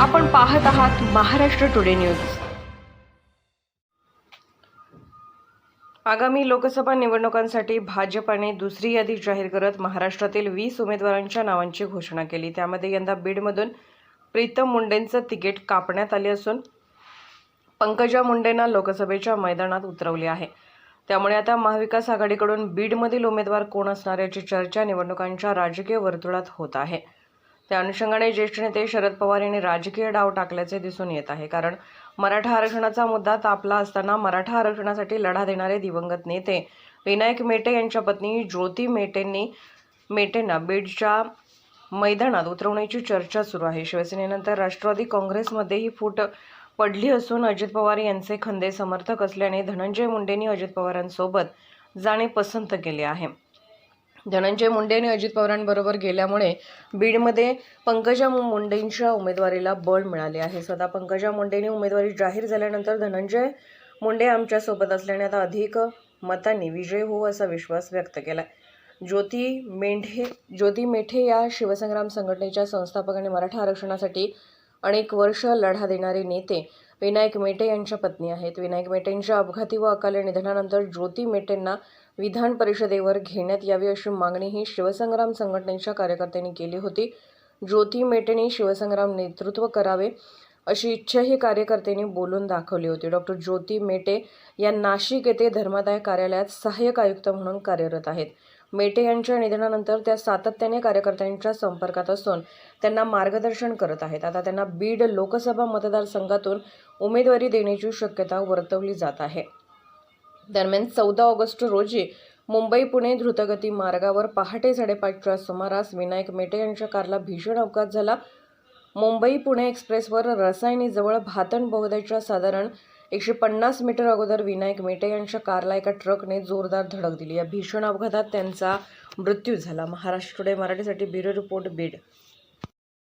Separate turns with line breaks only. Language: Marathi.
आपण पाहत आहात महाराष्ट्र टुडे न्यूज. आगामी लोकसभा निवडणुकांसाठी भाजपाने दुसरी यादी जाहीर करत महाराष्ट्रातील वीस उमेदवारांच्या नावांची घोषणा केली. त्यामध्ये यंदा बीडमधून प्रीतम मुंडेंचं तिकीट कापण्यात आले असून पंकजा मुंडेंना लोकसभेच्या मैदानात उतरवले आहे. त्यामुळे आता महाविकास आघाडीकडून बीडमधील उमेदवार कोण असणार याची चर्चा निवडणुकांच्या राजकीय वर्तुळात होत आहे. त्या अनुषंगाने ज्येष्ठ नेते शरद पवार यांनी राजकीय डाव टाकल्याचे दिसून येत आहे. कारण मराठा आरक्षणाचा मुद्दा तापला असताना मराठा आरक्षणासाठी लढा देणारे दिवंगत नेते विनायक मेटे यांच्या पत्नी ज्योती मेटेंनी मेटेंना बीडच्या मैदानात उतरवण्याची चर्चा सुरू आहे. शिवसेनेनंतर राष्ट्रवादी काँग्रेसमध्येही फूट पडली असून अजित पवार यांचे खंदे समर्थक असल्याने धनंजय मुंडेंनी अजित पवारांसोबत जाणे पसंत केले आहे. धनंजय मुंडे आणि अजित पवारांबरोबर गेल्यामुळे बीडमध्ये पंकजा मु- मुंडेंच्या उमेदवारीला बळ मिळाले आहे. स्वतः पंकजा मुंडेंनी उमेदवारी जाहीर झाल्यानंतर धनंजय मुंडे आमच्यासोबत असल्याने आता अधिक मतांनी विजय होऊ असा विश्वास व्यक्त केला ज्योती मेंढे ज्योती मेठे या शिवसंग्राम संघटनेच्या संस्थापक आणि मराठा आरक्षणासाठी अनेक वर्ष लढा देणारे नेते विनायक मेटे यांच्या पत्नी आहेत. विनायक मेटेंच्या अपघाती व अकाली निधनानंतर ज्योती मेटेंना विधान परिषदेवर घेण्यात यावी अशी मागणीही शिवसंग्राम संघटनेच्या कार्यकर्त्यांनी केली होती. ज्योती मेटेने शिवसंग्राम नेतृत्व करावे. अशी इच्छाही कार्यकर्त्यांनी बोलून दाखवली होती. डॉक्टर ज्योती मेटे या नाशिक येथे धर्मादाय कार्यालयात सहाय्यक आयुक्त म्हणून कार्यरत आहेत. मेटे यांच्या निधनानंतर त्या सातत्याने कार्यकर्त्यांच्या संपर्कात असून त्यांना मार्गदर्शन करत आहेत. आता त्यांना बीड लोकसभा मतदारसंघातून उमेदवारी देण्याची शक्यता वर्तवली जात आहे. दरम्यान चौदा ऑगस्ट रोजी मुंबई पुणे द्रुतगती मार्गावर पहाटे साडेपाचच्या सुमारास विनायक मेटे यांच्या कारला भीषण अपघात झाला. मुंबई पुणे एक्सप्रेसवर रसायनीजवळ भातण बोगद्याच्या साधारण एकशे पन्नास मीटर अगोदर विनायक मेटे यांच्या कारला एका ट्रकने जोरदार धडक दिली. या भीषण अपघातात त्यांचा मृत्यू झाला. महाराष्ट्र टुडे मराठीसाठी ब्युरो रिपोर्ट बीड.